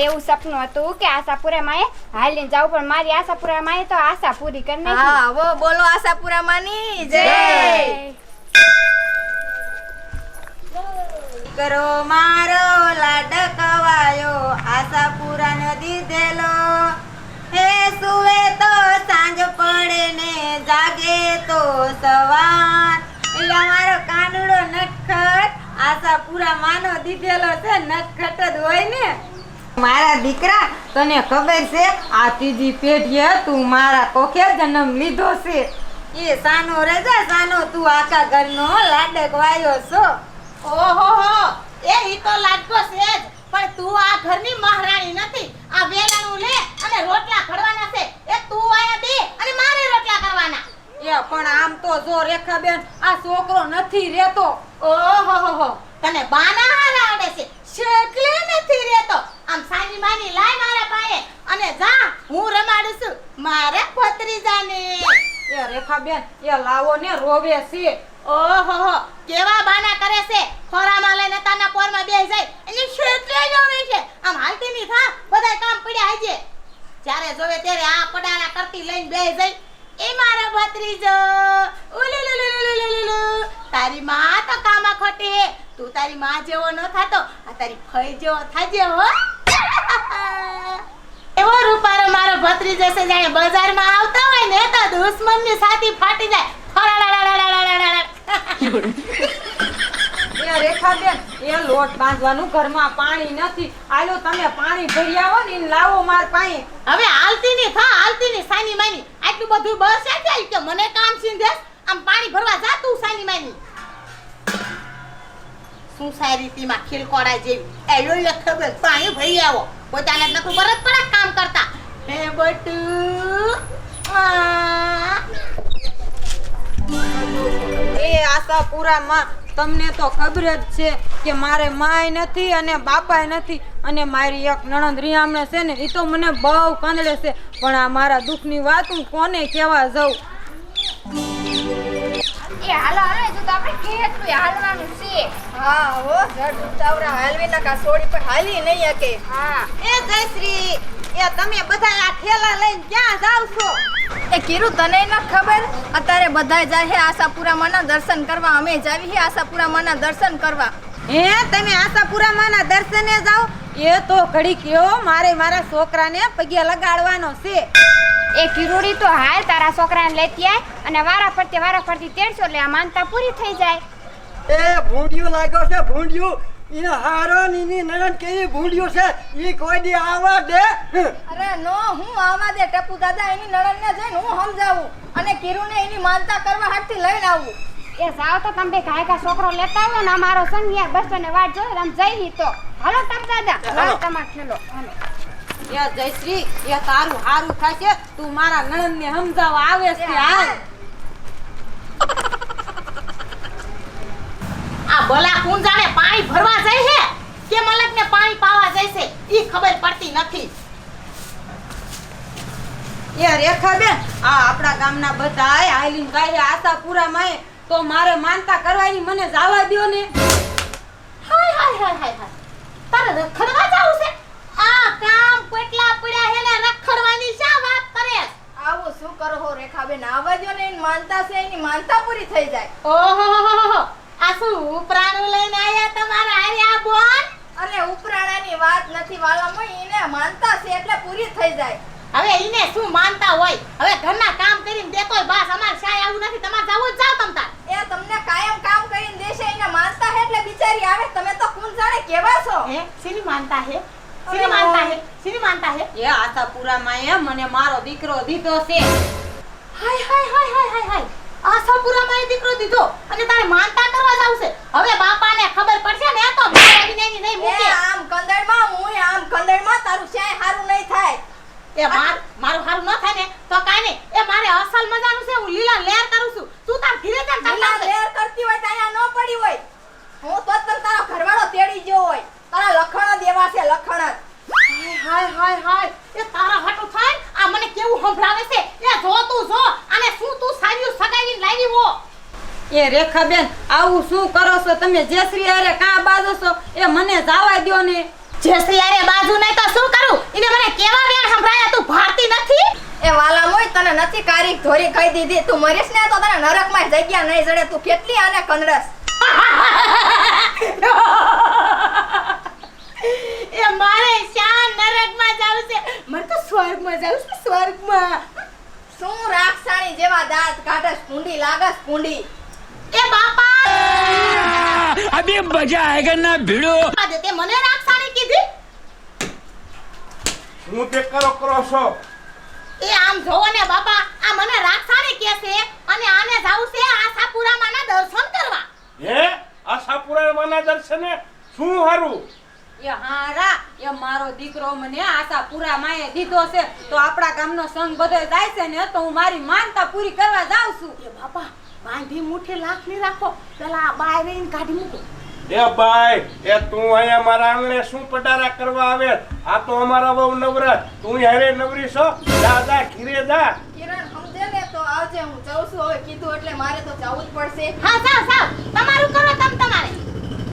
મારે એવું સપનું હતું કે આશાપુરા માએ હાલીને જાવ પણ મારી આશાપુરા માએ તો આશા પૂરી કરી નાખી. હા બોલો આશાપુરા માની જય! કરો મારો લાડકવાયો આશાપુરા ને દીધેલો હે સુવે તો સાંજ પડે ને જાગે તો સવાર. એટલે મારો કાનુડો નટખટ આશાપુરા માનો દીધેલો છે નટખટ જ હોય ને. મારા દીકરા તને ખબર છે આ ત્રીજી પેઢીએ તું મારા કોખે જન્મ લીધો છે. એ સાનો રજા સાનો તું આખા ઘરનો લાડક વાયો છો. ઓહો એ ઈ તો લાડકો છે જ પણ તું આ ઘરની મહારાણી નથી. આ વેલાણું લે અને રોટલા ખડવાના છે. એ તું આયા દે અને મારે રોટલા કરવાના. એ પણ આમ તો જો રેખાબેન આ છોકરો નથી રહેતો. ઓહો હો હો. તને બાના હારા આવડે છે. શેકલે નથી રહેતો. આમ સાની માની લાય મારા પાસે અને જા, હું રમાડું છું. મારે ભત્રીજાને. એ રેખાબેન, એ લાવો ને રોવે છે. ઓહો કેવા બાના કરે છે. ખોરામાં લઈને તાના પોરમાં બેસી જાય. એટલે શેકલે જોવે છે. આમ હાલતી ની થા બધા કામ પડ્યા આજે જ્યારે જોવે ત્યારે આ પડાણા કરતી લઈને બેસી જાય. એ મારો ભત્રીજો. ઉલુલુલુલુલુલુલુ. તારી માં તો કામા ખોટી તું તારી માં જેવો ન થાતો. આ તારી ફઈ જેવો થાજે હો. એવો રૂપારો મારો ભત્રીજો છે જાણે બજારમાં આવતા હોય ને તો દુશ્મનની છાતી ફાટી જાય. રેખાબેન એ લોટ બાંધવાનું ઘરમાં પાણી નથી. આલો તમે પાણી ભરી આવો ને લાવો માર પાણી હવે હાલતી ની થા હાલતી ની સાની માની. આટલું બધું બસ કે મને કામ સિંધે આમ પાણી ભરવા જાતું સાની માની. શું સારી રીતિમાં ખીલકોડા જેવી. એલો લે ખબર પાણી ભરી આવો. પોતાને જ બરત પડે કામ કરતા. હે બટુ. એ આશાપુરામાં તમને તો ખબર જ છે કે મારે માય નથી અને બાપાય નથી અને મારી એક નણંદ રિયામણે છે ને એ તો મને બહુ કંદડે છે. પણ આ મારા દુઃખની વાત હું કોને કહેવા જાઉં? એ હાલો એ તો આપણે હાલવાનું છે. હા હો જડ ઉતાવળા હાલવી નાખા સોડી પર હાલી નહીં શકે. હા. એ જયશ્રી એ તમે બધા આ ઠેલા લઈને ક્યાં જાવ છો? એ કીરું તને ન ખબર? અત્યારે બધા જાય છે આશાપુરા માના દર્શન કરવા. અમે જાવી છે આશાપુરા માના દર્શન કરવા. હે તમે આશાપુરા માના દર્શને જાઓ? એ તો ઘડી કયો મારે મારા છોકરાને પગે લગાડવાનો છે. એ કિરોડી તો હાલ તારા છોકરાને લેતી આય અને વારા ફરતી વારા ફરતી તેડશો એટલે આ માનતા પૂરી થઈ જાય. એ ભૂંડિયું લાગ્યો છે ભૂંડિયું. એનો હારો નીની નણંદ કેવી ભૂંડિયું છે? ઈ કોઈ દી આવા દે. અરે નો હું આવા દે ટપુ દાદા એની નણંદને જઈને હું સમજાવું અને કિરુને એની માનતા કરવા હાથથી લઈને આવું. એ જાવ તો તમે ગાય કાંઈ છોકરો લેતા આવો ને અમારો સંગ્યા બસ ને વાટ જોઈ આમ જઈ તો. હાલો તમ દાદા. હાલો. તમાર ખેલો હાલો. યા જયશ્રી યા તારું હારું થશે તું મારા નણંદને સમજાવવા આવે છે હાલ. આ ભલા કોણ જાણે પાણી ભરવા જાય છે? કે મલકને પાણી પાવા જાય છે? ઈ ખબર પડતી નથી. એ રેખા બેન આ આપણા ગામના બધા આયલીન ગાય આશાપુરામાં તો મારે માનતા કરવાની મને જવા દો ને. હાય હાય હાય હાય હાય. તારે રખડવા જાવું છે? આ કામ કેટલા પડ્યા હે ને રખડવાની શા વાત કરે આવો શું કરો હો રેખાબેન? આવા દો ને એની માનતા છે એની માનતા પૂરી થઈ જાય. ઓહો આ શું ઉપરાણું લઈને આયા તમારા હાર્યા બોન? અરે ઉપરાણાની વાત નથી વાલામાં એને માનતા છે એટલે પૂરી થઈ જાય. હવે ઈને શું માનતા હોય? હવે ઘરના કામ કરીને દેતો હોય બસ અમાર શાય આવું નથી. તમારે જવું જ જાવ તમ તાર. એ તમને કાયમ કામ કરીને દેશે એને માનતા હે એટલે બિચારી આવે તમે તો કોણ જાણે કેવા છો? હે? સીની માનતા હે? સીની માનતા હે? સીની માનતા હે? એ આશાપુરામાં એ મને મારો દીકરો દીધો છે. હાય હાય હાય હાય હાય હાય. આ સપુરામાં દીકરો દીધો અને તારે માનતા કરવા જાવ છે. હવે બાપાને ખબર પડશે ને તો મારા વિનાની નહીં મૂકે. આમ કંદળમાં હું આમ કંદળમાં તારું શ્યાય હારું નહીં થાય. એ માર મારું હારું ન થાય ને તો કાઈ નહીં. એ મારે અસલ મજાનું છે હું લીલા લેર કરું છું. તું તાર ધીરે ધીરે લીલા લેર કરતી હોય તો અહીંયા ન પડી હોય. હું તો તને તારો ઘરવાળો તેડી ગયો હોય. તારા લખણ દેવા છે લખણ હાય હાય હાય એ તારા હાટુ થાય? આ મને કેવું સંભળાવે છે? એ જો તું જો. અને શું તું સારીયું સગાઈ લાવી હો? એ રેખાબેન આવું શું કરો છો? તમે જેસરી અરે કાં બાજો છો? એ મને જાવા દ્યો ને. જેસરી આરે બાજુ નહીં તો શું કરું? એને મને કેવા વેણ સંભળાયા? તું ભારતી નથી? એ વાલા મોય તને નથી કારી ધોરી કહી દીધી. તું મરીશ ને તો તને નરકમાં જગ્યા નહીં જડે. તું કેટલી આને કંદરસ એ મારે શાન નરકમાં જાવું છે? મને તો સ્વર્ગમાં જાવું છે સ્વર્ગમાં. શું રાક્ષાણી જેવા દાંત કાઢસ કુંડી લાગસ કુંડી એ બાપા! अभी मजा आएगा ना भिड़ो આજે તે મને રાક્ષાણી કીધી હું તે કરો કરો છો એ આમ જોવો ને બાપા આ મને રાક્ષાણી કહે છે અને આને જાવું છે આશાપુરામાંના દર્શન કરવા હે આશાપુરા માના દર્શને શું હારું એ હારા એ મારો દીકરો મને આશા પૂરા માએ દીધો છે તો આપણા ગામનો સંગ બધો જાય છે ને તો હું મારી માનતા પૂરી કરવા જાઉં છું એ બાપા બાંધી મુઠે લાખની રાખો પેલા આ બાય રહીને કાઢી મૂકો. એ ભાઈ એ તું અહીંયા મારા આંગણે શું પટારા કરવા આવે? આ તો અમારા બહુ નવરા તું હેરે નવરી છો? જા જા ઘીરે જા. કિરણ સમજે ને તો આવજે હું જઉં છું. હવે કીધું એટલે મારે તો જવું જ પડશે. હા સાવ સાવ તમારું કરો તમ તમારે.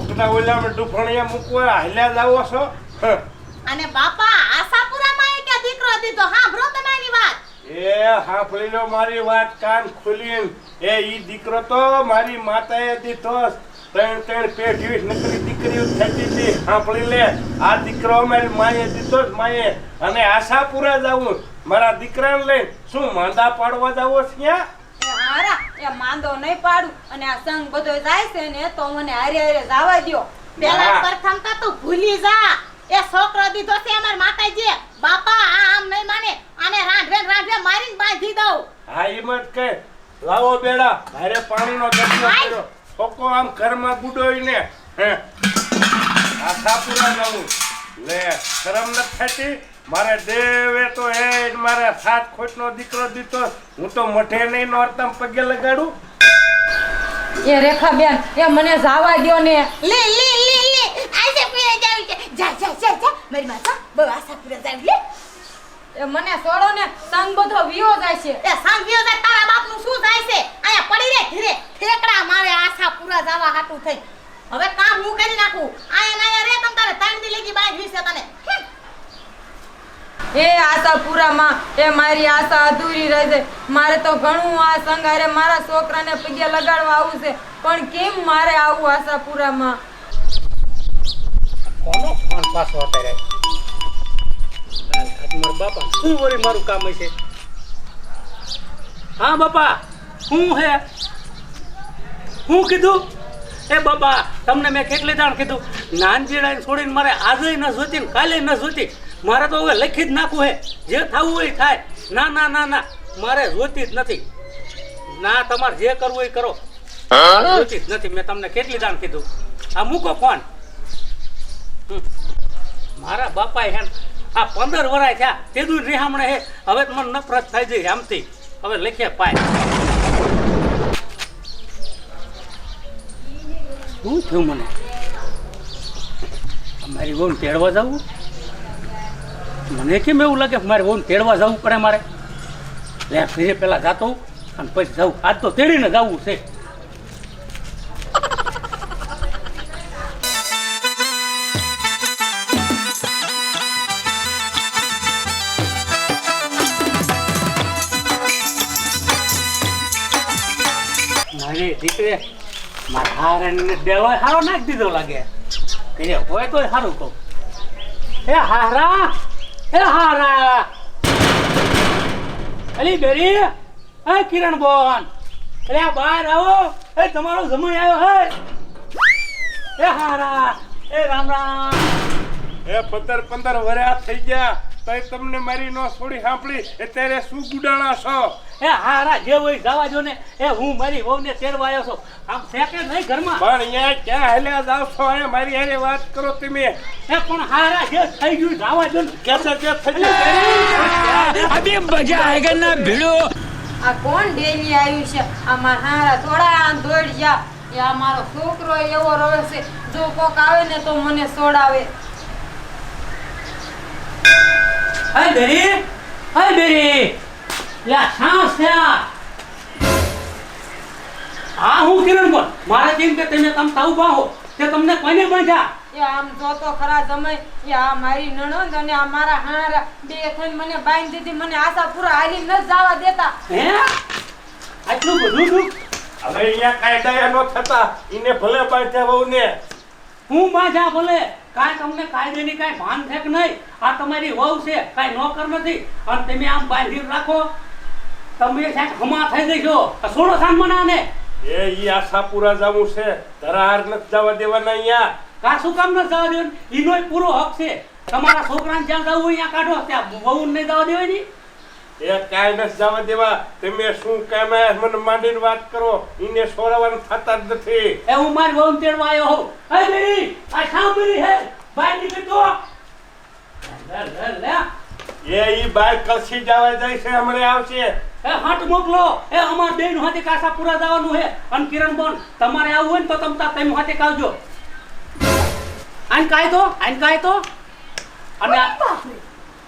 ઓકડા ઓલામાં ડુફણિયા મૂકવા હાલ્યા જાવો છો? હ. અને બાપા આશાપુરામાં એ કે દીકરો દીધો. હા બ્રો એ સાંભળી લો મારી વાત કાન ખુલીને. એ ઈ દીકરો તો મારી માતાએ દીધો. ત્રણ ત્રણ પેઢી નકરી દીકરીઓ થતી હતી. હાંફળી લે. આ દીકરો મારી માએ દીધો જ માએ. અને આશાપુરા જાવું મારા દીકરાને લઈ શું માંદા પાડવા જાવો ત્યાં હારા. એ માંદો નહીં પાડું. અને આ સંગ બધો જાય છે ને તો મને હારે હારે જવા દ્યો. પેલા પ્રથમ તો તું ભૂલી જા. એ છોકરો દીધો છે અમાર માતાજી બાપા આ આમ નહીં માને. આને રાંધવે રાંધવે મારીને બાંધી દઉં. હા એમ જ કે. લાવો બેડા ભારે પાણીનો ગટલો કર્યો. છોકો આમ ઘરમાં બુડોઈને હે. આશાપુરા જાવું લે શરમ ન થતી? મારે દેવે તો એ મારે સાત ખોટનો દીકરો દીધો. હું તો મઠે નહીં નોરતમ પગે લગાડું. એ રેખા બેન એ મને જાવા દ્યો ને. લે લે. જા જા જા જા. મારી માતા બહુ આશાપુરા જાવી લે. મને છોડો ને સંગ બધો વિયો જાય છે. એ સાંભળ્યો છે તારા બાપનું શું થાય છે? અહીંયા પડી રે ધીરે. ઠેકડા મારે આશાપુરા જવા હાટું થઈ. હવે કામ હું કરી નાખું? આયા નાયા રે તમ તારે ત્રણ દી લગી છે તને. એ આશા પૂરામાં એ મારી આશા અધૂરી રહે છે. મારે તો ઘણું આ સંઘારે મારા છોકરાને પગે લગાડવા આવું છે. પણ કેમ મારે આવું આશા પૂરામાં? કોનો ફોન પાછો અત્યારે? આજ મારા બાપા. શું વળી મારું કામ હશે? હા બાપા. શું હે? શું કીધું? એ બાપા તમને મેં કેટલી દાણ કીધું? નાનજીડાને છોડીને મારે આજે ન જોતી ને કાલે ન જોતી. મારે તો હવે લખી જ નાખવું હે. જે થવું હોય થાય. ના ના ના ના. મારે જોતી જ નથી. ના તમારે જે કરવું એ કરો. જોતી જ નથી. મેં તમને કેટલી દાણ કીધું? આ મૂકો ફોન. મારા બાપાએ હે આ પંદર વરાય થયા. તેનું રિહામણે હે. હવે તો મને નફરત થઈ જઈ આમથી. હવે લખે પાય. શું થયું મને? મારી વહુ તેડવા જવું? મને કેમ એવું લાગે મારે વહુ તેડવા જવું પડે મારે? લે, ફીરે પહેલાં જાતો અને પછી જવું આજ તો તેડીને જવું છે. નાખી દીધો લાગે. સારું કહું. હારા અલી બેરી, હે કિરણ બોન અરે બહાર આવો. એ તમારો સમય આવ્યો હે. હારા, એ રામ રામ. એ પંદર પંદર વરા થઈ ગયા. તય તમને મારી નો છોડી સાંભળી અત્યારે શું ગુડાણા છો એ હારા જે હોય જવા જો ને એ હું મારી વહુને તેરવા આવ્યો છું આમ ફેંકે નહીં ઘરમાં પણ અહીંયા ક્યાં હેલ્યા જાવ છો એ મારી હારે વાત કરો તમે એ પણ હારા જે થઈ ગયું જવા જો ને કેસે જે થઈ ગયું અબે મજા આયગા ના ભીડો આ કોણ ડેલી આવ્યું છે આ મારા હારા થોડા આમ દોડ જા એ આ મારો છોકરો એવો રવે છે જો કોક આવે ને તો મને સોડાવે હાય બેરી હાય બેરી યા સાસ થયા આ હું કિરણ બોલ મારે કેમ કે તમે તમ તાવ બાહો તે તમને કોને બાંધ્યા? એ આમ જો તો ખરા જમાઈ એ આ મારી નણંદ અને આ મારા હારા બે થઈને મને બાંધી દીધી. મને આશાપુરા હાલી ન જવા દેતા. હે? આટલું બધું દુઃખ હવે અહીંયા કાયદા એનો થતા. ઈને ભલે બાંધ્યા વહુ ને હું બાંધ્યા ભલે? કાંઈ તમને કાયદેની કાંઈ ભાન છે કે નહીં. આ તમારી વહુ છે કાંઈ નોકર નથી. અને તમે આમ બાંધી રાખો તમે સાહેબ હમા થઈ જશો. આ સોળો સાન મનાને. એ ઈ આશાપુરા જવું છે. ધરાર નથી જવા દેવાના અહીંયા. કા શું કામ ન જવા દેવાનું? ઈનોય પૂરો હક છે. તમારા છોકરાને જ્યાં જવું અહીંયા કાઢો. ત્યાં વહુ નહીં જવા દેવાની. એ કાંઈ નથી જવા દેવા. તમે શું કામ મને માંડીને વાત કરો? એને સોરાવાનું થતા જ નથી. એ હું મારી વહુ તેડવા આવ્યો હોઉં. હે આ સાંભળી હે. બહાર નીકળતો એ ઈ બાઈક કલસી જવા જાય છે હમણાં આવશે. એ હટ મોકલો. એ અમાર બેન હાથે કાસા પૂરા જવાનું છે અને કિરણ બોન તમારે આવું હોય ને તો તમતા તેમ હાથે કાવજો આન કાય તો આન કાય તો. અને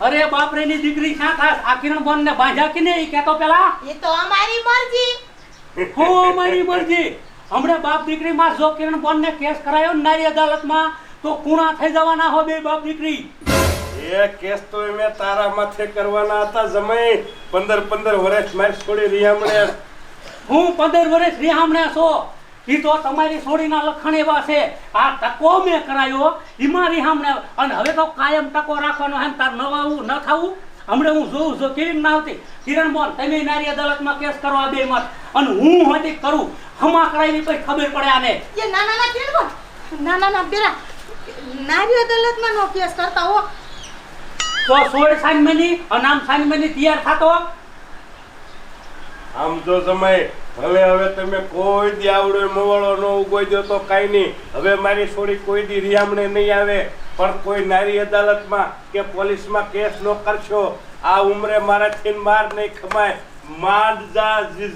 અરે બાપ રે ની દીકરી ક્યાં થાસ આ કિરણ બોન ને બાંધ્યા કે નહીં? કેતો પેલા. એ તો અમારી મરજી. હો અમારી મરજી. હમણાં બાપ દીકરી માં જો કિરણ બોન ને કેસ કરાયો ને નારી અદાલતમાં તો કુણા થઈ જવાના હો બે બાપ દીકરી. એ કેસ તો મેં તારા માથે કરવાના હતા જમાઈ. પંદર પંદર વર્ષ માર છોડી રહી હમણે હું પંદર વર્ષ રિહામણે છો. ઈ તો તમારી છોડીના લખણ એવા છે. આ તકો મેં કરાયો ઈમાં રિહામણે અને હવે તો કાયમ ટકો રાખવાનો એમ તાર ન આવું ન થવું? હમણે હું જોઉં જો કેવી ના આવતી? કિરણ બોન તમે નારી અદાલતમાં કેસ કરો આ બે મત. અને હું હતી કરું? હમા કરાવી પછી ખબર પડે આને? એ નાના ના કેમ કોણ નાના ના બેરા નારી અદાલતમાં નો કેસ કરતા હો. તો સોળ સાંજમેની અને આમ સાંજમેની તૈયાર થતો? આમ જો જમાઈ ભલે હવે તમે કોઈ દી આવડો મોવાળો ન ઉગોઈ દો તો કાંઈ નહીં. હવે મારી છોડી કોઈ દી રિયામણે નહીં આવે. પણ કોઈ નારી અદાલતમાં કે પોલીસમાં કેસ ન કરશો. આ ઉંમરે મારાથી માર નહીં ખમાય. માંડ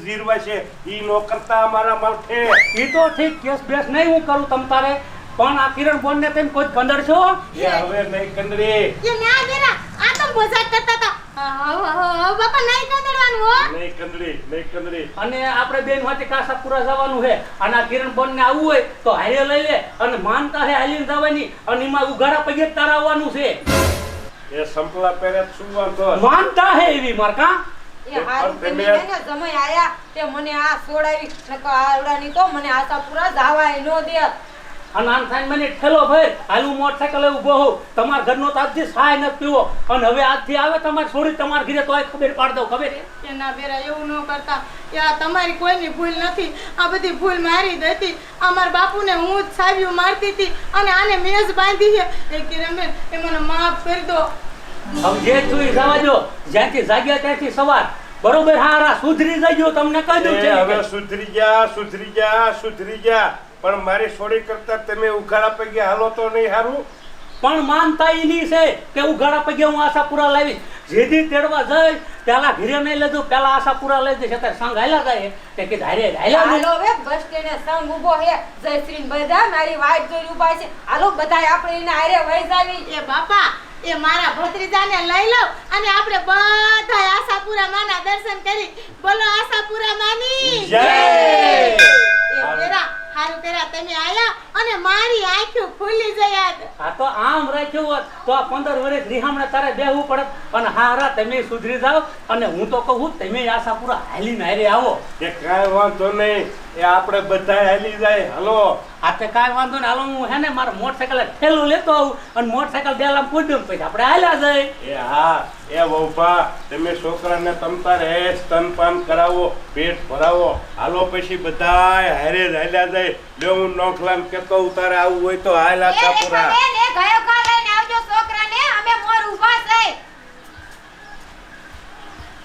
જીરવા છે. ઈ નો કરતા અમારા માથે. એ તો ઠીક કેસ બેસ નહીં હું કરું તમ તારે. પણ આ કિરણ બોન ને તેમ કોઈ કંદડ છો એ હવે નહીં કંદરી. એ ના બેરા આ તો મજાક કરતા હતા. હા, હા, હા, બાપા નહીં કંદડવાનું હો. નહીં કંદરી નહીં કંદરી અને આપણે બેન માટે કાસાપુરા જવાનું છે અને આ કિરણ બોન ને આવવું હોય તો હારે લઈ લે અને માનતા હે હાલીને જવાની. અને એમાં ઉઘાડા પગે તારા આવવાનું છે. એ સંપલા પહેરે શું વાંધો માનતા હે એવી મારકા એ હારું તમે તમે- ને જમાઈ આયા તે મને આ સોડાવી નકર આવડાની તો મને આશાપુરા જવાય નો દે. અને થાય મને ઠેલો ભાઈ હાલું મોટરસાઇકલ ઊભો હોઉં. તમારા ઘરનો તો આજથી સહાય નથી પીવો. અને હવે આજથી આવે તમારે છોડી તમારા ઘરે તો ખબર પાડ દઉં ખબર? એના બેરા એવું ન કરતા. એ આ તમારી કોઈની ભૂલ નથી. આ બધી ભૂલ મારી જ હતી. અમારા બાપુને હું જ સાવ્યું મારતી હતી. અને આને મેં જ બાંધી છે. એ કિરણબેન એ મને માફ કરી દો. હવે જે છું એ જવા જ્યાંથી જાગ્યા ત્યાંથી સવાર. બરોબર હારા સુધરી જજો તમને કહી દઉં છે હવે સુધરી ગયા સુધરી ગયા સુધરી જા પણ મારી છોડી કરતા તમે ઉઘાડા પગે હાલો તો નહીં હારું? પણ માનતા એની નહીં છે કે ઉઘાડા પગે હું આશાપુરા લાવી જેથી તેડવા જઈ પેલા ઘીરે નહીં લેજો પેલા આશાપુરા લઈ જશે ત્યારે સંગ હાલ્યા જાય તે કે હારે હાલ્યા હાલો વે બસ તેને સંગ ઊભો હે જયશ્રી બધા મારી વાઈટ જોઈ ઊભા છે. હાલો બધાય આપણે એને હારે વહી જાવી. એ બાપા એ મારા ભત્રીજાને લઈ લઉં અને આપણે બધા આશાપુરા માના દર્શન કરી. બોલો આશાપુરા માની જય! એ બેરા હારું કર્યા તમે આયા. અને મારી આંખો ખુલી જાય આ તો આમ રાખ્યું હોત તો આ પંદર વર્ષ રિહામણે તારે બેહવું પડત. અને હારા તમે સુધરી જાઓ અને હું તો કહું તમે આશા પૂરા હાલી હારે આવો. એ કાંઈ વાંધો નહીં. એ આપણે બધા હાલી જાય. હાલો. આ તો કાંઈ વાંધો નહીં. હાલો હું હે ને મારા મોટરસાયકલ ઠેલું લેતો આવું અને મોટરસાયકલ દેલા પૂછ્યું પછી આપણે હાલ્યા જાય. એ હા એ વહુભા તમે છોકરાને તમતા રહે સ્તનપાન કરાવો પેટ ભરાવો. હાલો પછી બધા હારે હાલ્યા જાય. લે હું નોખલામ કેતો ઉતારે આવું હોય તો હાલ આશાપુરા એ ગયો કાલ લઈને આવજો છોકરાને અમે મોર ઊભા છે.